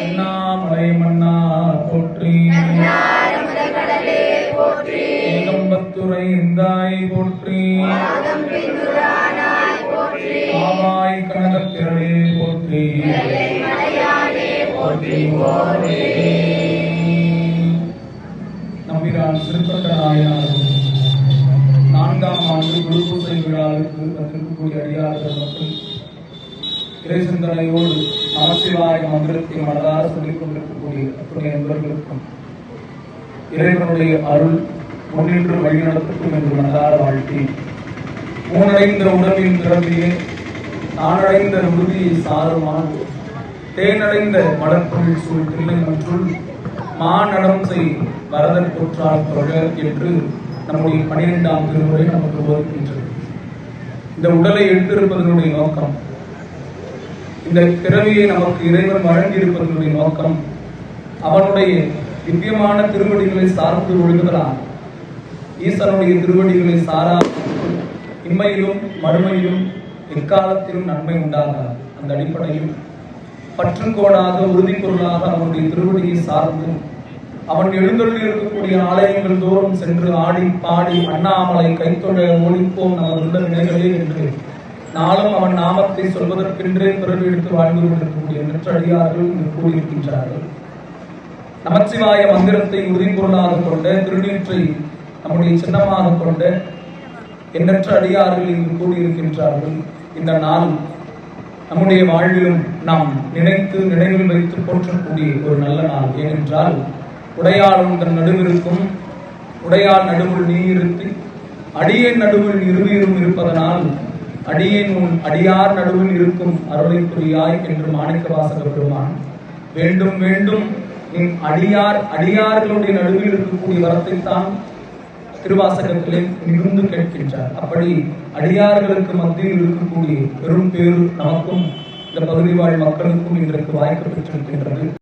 அண்ணாமலை மன்னா போற்றி. ஏகம்பத்துரை இந்தாய் போற்றி. ஆவாய் கனகத்திரளே போற்றி. நம்பிரான் திருப்பட்டராயார் நான்காம் ஆண்டு குருபூசை விழாவிற்கு வந்திருக்கக்கூடிய அடியார்கள் மற்றும் இறை சிந்தனையோடு நமசிவாய மந்திரத்தை மனதார சொல்லிக் கொண்டிருக்கக்கூடிய அத்துணை நண்பர்களுக்கும் இறைவனுடைய அருள் முன்னின்று வழிநடத்தட்டும் என்று மனதார வாழ்த்தி ஊனடைந்த உடலின் பிறவியே நானடைந்த உறுதியை சாருமான் தேனடைந்த மலர்பொருள் சூழ் தில்லை மற்றும் மாநடம் செய் வரதன் தொற்றால் தொழ என்று நம்முடைய பனிரெண்டாம் திருமுறை நமக்கு போதிக்கின்றது. இந்த உடலை எடுத்திருப்பதனுடைய நோக்கம் இந்த பிறவியை நமக்கு இறைவன் வழங்கியிருப்பதனுடைய நோக்கம் அவனுடைய திவ்யமான திருவடிகளை சார்ந்து ஒழுகுகிறான் ஈசனுடைய திருவடிகளை சாரா இம்மையிலும் மறுமையிலும் எக்காலத்திலும் நன்மை உண்டாக அந்த அடிப்படையில் பற்றுக்கோடாக உறுதி பொருளாக அவனுடைய திருவடியை சார்ந்து அவன் எழுந்தொழில் இருக்கக்கூடிய ஆலயங்கள் தோறும் சென்று ஆடி பாடி அண்ணாமலை கைத்தொழில் ஒழிப்போம் நமது உள்ள நிலைகளே என்று நாளும் அவன் நாமத்தை சொல்வதற்கென்றே பிறகு எடுத்து வாழ்ந்து கொண்டிருக்கக்கூடிய நெற்றடியார்கள் இங்கு கூடியிருக்கின்றார்கள். நமச்சிவாய மந்திரத்தை உறுதிப்பொருளாக கொண்ட திருநீற்றை நம்முடைய சின்னமாக கொண்ட எண்ணற்ற அடியார்கள் இங்கு கூடியிருக்கின்றார்கள். இந்த நாள் நம்முடைய வாழ்விலும் நாம் நினைத்து நினைவில் வைத்து போற்றக்கூடிய ஒரு நல்ல நாள். ஏனென்றால் உடையாளும் தன் நடுவிருக்கும் உடையாள் நடுவில் நீ இருத்தி அடியின் நடுவில் இருவீரும் இருப்பதனால் அடியின் உன் அடியார் நடுவில் இருக்கும் அருளை புரியாய் என்று மாணிக்க வாசக பெருமான் வேண்டும் வேண்டும் என் அடியார் அடியார்களுடைய நடுவில் இருக்கக்கூடிய வரத்தை தான் திருவாசகத்திலே மிகுந்து கேட்கின்றார். அப்படி அடியார்களுக்கு மத்தியில் இருக்கக்கூடிய பெரும் பேரு நமக்கும் இந்த பகுதி வாழ் மக்களுக்கும் இன்றைக்கு வாய்ப்பு பெற்றிருக்கின்றது.